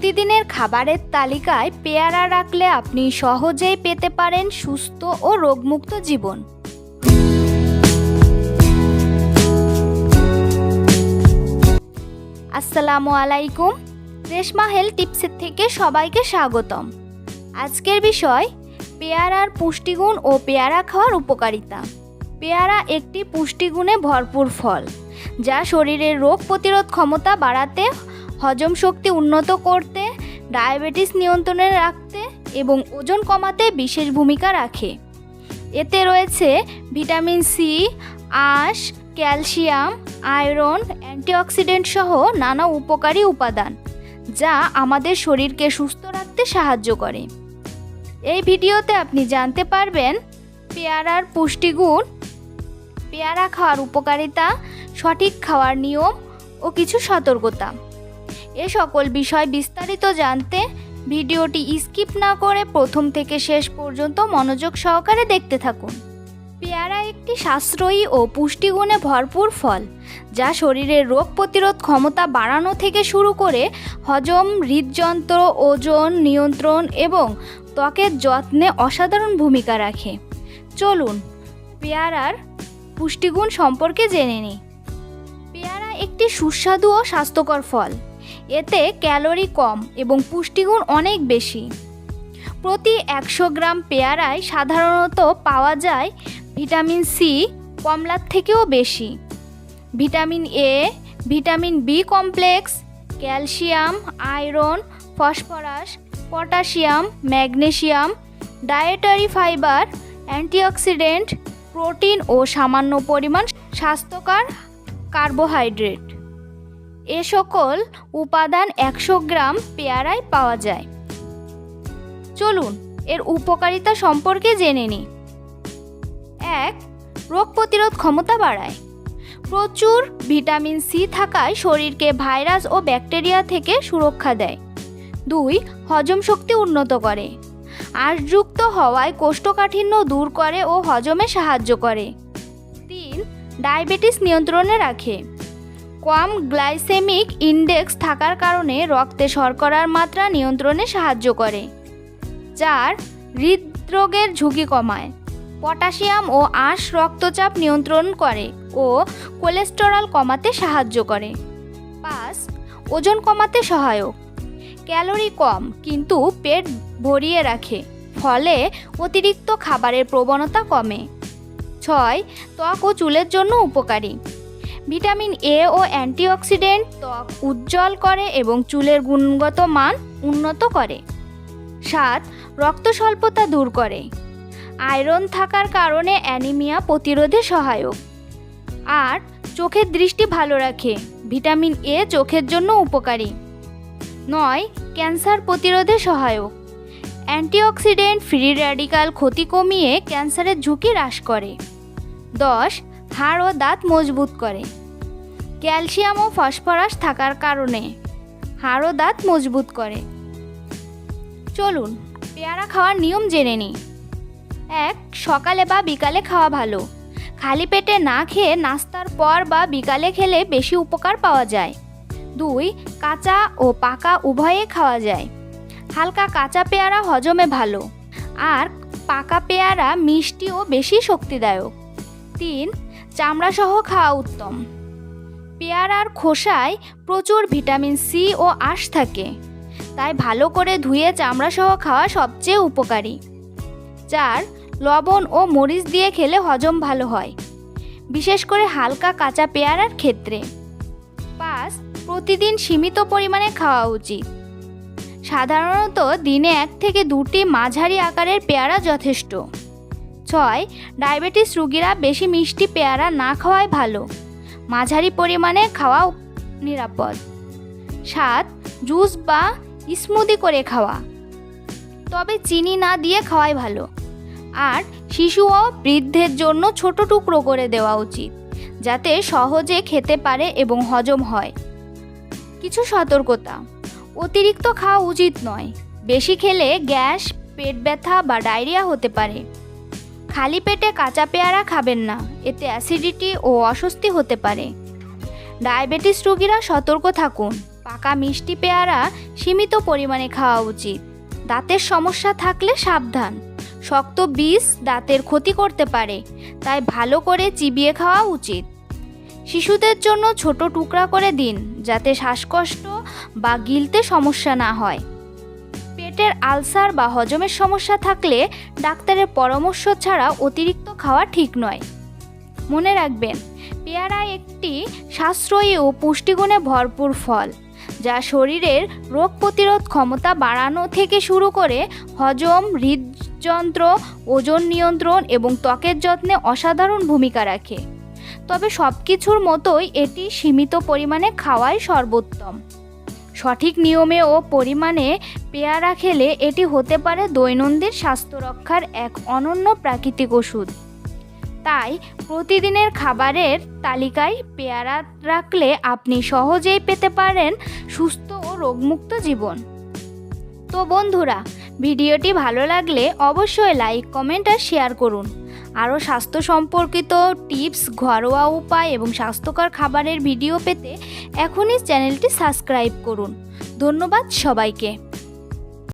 প্রতিদিনের খাবারের তালিকায় পেয়ারা রাখলে আপনি সহজেই পেতে পারেন সুস্থ ও রোগমুক্ত জীবন। আসসালামু আলাইকুম। রেশমা হেলথ টিপসের থেকে সবাইকে স্বাগতম। আজকের বিষয়, পেয়ারার পুষ্টিগুণ ও পেয়ারা খাওয়ার উপকারিতা। পেয়ারা একটি পুষ্টিগুণে ভরপুর ফল, যা শরীরের রোগ প্রতিরোধ ক্ষমতা বাড়াতে হজম শক্তি উন্নত করতে, ডায়াবেটিস নিয়ন্ত্রণে রাখতে এবং ওজন কমাতে বিশেষ ভূমিকা রাখে। এতে রয়েছে ভিটামিন সি আঁশ, ক্যালসিয়াম, আয়রন, অ্যান্টিঅক্সিডেন্ট সহ নানা উপকারী উপাদান, যা আমাদের শরীরকে সুস্থ রাখতে সাহায্য করে। এই ভিডিওতে আপনি জানতে পারবেন পেয়ারার পুষ্টিগুণ, পেয়ারা খাওয়ার উপকারিতা, সঠিক খাওয়ার নিয়ম ও কিছু সতর্কতা। এ সকল বিষয় বিস্তারিত জানতে ভিডিওটি স্কিপ না করে প্রথম থেকে শেষ পর্যন্ত মনোযোগ সহকারে দেখতে থাকুন। পেয়ারা একটি সাশ্রয়ী ও পুষ্টিগুণে ভরপুর ফল, যা শরীরের রোগ প্রতিরোধ ক্ষমতা বাড়ানো থেকে শুরু করে হজম, হৃদযন্ত্র, ওজন নিয়ন্ত্রণ এবং ত্বকের যত্নে অসাধারণ ভূমিকা রাখে। চলুন, পেয়ারার পুষ্টিগুণ সম্পর্কে জেনে নিই। পেয়ারা একটি সুস্বাদু ও স্বাস্থ্যকর ফল। এতে ক্যালোরি কম এবং পুষ্টিগুণ অনেক বেশি। প্রতি একশো গ্রাম পেয়ারায় সাধারণত পাওয়া যায় ভিটামিন সি কমলার থেকেও বেশি। Vitamin A, vitamin B complex, calcium, iron, phosphorus, potassium, magnesium, dietary fibre, antioxidant, protein ও সামান্য পরিমাণ স্বাস্থ্যকর কার্বোহাইড্রেট। এ সকল উপাদান একশো গ্রাম পেয়ারায় পাওয়া যায়। চলুন, এর উপকারিতা সম্পর্কে জেনে নিই। এক, রোগ প্রতিরোধ ক্ষমতা বাড়ায়। প্রচুর ভিটামিন সি থাকায় শরীরকে ভাইরাস ও ব্যাকটেরিয়া থেকে সুরক্ষা দেয়। দুই, হজম শক্তি উন্নত করে। আঁশযুক্ত হওয়ায় কোষ্ঠকাঠিন্য দূর করে ও হজমে সাহায্য করে। তিন, ডায়াবেটিস নিয়ন্ত্রণে রাখে। কম গ্লাইসেমিক ইন্ডেক্স থাকার কারণে রক্তে শর্করার মাত্রা নিয়ন্ত্রণে সাহায্য করে চার হৃদরোগের ঝুঁকি কমায়। পটাশিয়াম ও আঁশ রক্তচাপ নিয়ন্ত্রণ করে ও কোলেস্টেরল কমাতে সাহায্য করে। পাঁচ, ওজন কমাতে সহায়ক। ক্যালোরি কম, কিন্তু পেট ভরিয়ে রাখে, ফলে অতিরিক্ত খাবারের প্রবণতা কমে। ছয়, ত্বক ও চুলের জন্য উপকারী। ভিটামিন এ ও অ্যান্টিঅক্সিডেন্ট ত্বক উজ্জ্বল করে এবং চুলের গুণগত মান উন্নত করে। সাত রক্ত স্বল্পতা দূর করে। আয়রন থাকার কারণে অ্যানিমিয়া প্রতিরোধে সহায়ক। আট, চোখের দৃষ্টি ভালো রাখে। ভিটামিন এ চোখের জন্য উপকারী। নয়, ক্যান্সার প্রতিরোধে সহায়ক। অ্যান্টিঅক্সিডেন্ট ফ্রি র্যাডিকাল ক্ষতি কমিয়ে ক্যান্সারের ঝুঁকি হ্রাস করে। দশ, হাড় ও দাঁত মজবুত করে। ক্যালসিয়াম ও ফসফরাস থাকার কারণে হাড় দাঁত মজবুত করে। চলুন, পেয়ারা খাওয়ার নিয়ম জেনে নিই। এক, সকালে বা বিকালে খাওয়া ভালো। খালি পেটে না খেয়ে নাস্তার পর বা বিকালে খেলে বেশি উপকার পাওয়া যায়। দুই, কাঁচা ও পাকা উভয়ে খাওয়া যায়। হালকা কাঁচা পেয়ারা হজমে ভালো। আর পাকা পেয়ারা মিষ্টি ও বেশি শক্তিদায়ক। তিন চামড়া সহ খাওয়া উত্তম। পেয়ারার খোসায় প্রচুর ভিটামিন সি ও আঁশ থাকে। তাই ভালো করে ধুয়ে চামড়া সহ খাওয়া সবচেয়ে উপকারী। চার, লবণ ও মরিচ দিয়ে খেলে হজম ভালো হয়। বিশেষ করে হালকা কাঁচা পেয়ারার ক্ষেত্রে। পাঁচ, প্রতিদিন সীমিত পরিমাণে খাওয়া উচিত। সাধারণত দিনে এক থেকে দুটি মাঝারি আকারের পেয়ারা যথেষ্ট। ছয়, ডায়াবেটিস রুগীরা বেশি মিষ্টি পেয়ারা না খাওয়াই ভালো। মাঝারি পরিমাণে খাওয়া নিরাপদ। সাত জুস বা স্মুদি করে খাওয়া। তবে চিনি না দিয়ে খাওয়াই ভালো। আর শিশু ও বৃদ্ধের জন্য ছোট টুকরো করে দেওয়া উচিত, যাতে সহজে খেতে পারে এবং হজম হয়। কিছু সতর্কতা, অতিরিক্ত খাওয়া উচিত নয়। বেশি খেলে গ্যাস, পেট ব্যথা বা ডায়রিয়া হতে পারে। খালি পেটে কাঁচা পেয়ারা খাবেন না, এতে অ্যাসিডিটি ও অস্বস্তি হতে পারে। ডায়াবেটিস রোগীরা সতর্ক থাকুন, পাকা মিষ্টি পেয়ারা সীমিত পরিমাণে খাওয়া উচিত। দাঁতের সমস্যা থাকলে সাবধান। শক্ত বীজ দাঁতের ক্ষতি করতে পারে, তাই ভালো করে চিবিয়ে খাওয়া উচিত। শিশুদের জন্য ছোট টুকরা করে দিন, যাতে শ্বাসকষ্ট বা গিলতে সমস্যা না হয়। পেটের আলসার বা হজমের সমস্যা থাকলে ডাক্তারের পরামর্শ ছাড়া অতিরিক্ত খাওয়া ঠিক নয়। মনে রাখবেন, পেয়ারা একটি সাশ্রয়ী ও পুষ্টিগুণে ভরপুর ফল, যা শরীরের রোগ প্রতিরোধ ক্ষমতা বাড়ানো থেকে শুরু করে হজম, হৃদযন্ত্র, ওজন নিয়ন্ত্রণ এবং ত্বকের যত্নে অসাধারণ ভূমিকা রাখে। তবে সব কিছুর মতোই এটি সীমিত পরিমাণে খাওয়াই সর্বোত্তম। সঠিক নিয়মে ও পরিমাণে পেয়ারা খেলে এটি হতে পারে দৈনন্দিন স্বাস্থ্য রক্ষার এক অনন্য প্রাকৃতিক ওষুধ। তাই প্রতিদিনের খাবারের তালিকায় পেয়ারা রাখলে আপনি সহজেই পেতে পারেন সুস্থ ও রোগমুক্ত জীবন। তো বন্ধুরা, ভিডিওটি ভালো লাগলে অবশ্যই লাইক, কমেন্ট আর শেয়ার করুন। আরও স্বাস্থ্য সম্পর্কিত টিপস, ঘরোয়া উপায় এবং স্বাস্থ্যকর খাবারের ভিডিও পেতে এখনই চ্যানেলটি সাবস্ক্রাইব করুন। ধন্যবাদ সবাইকে।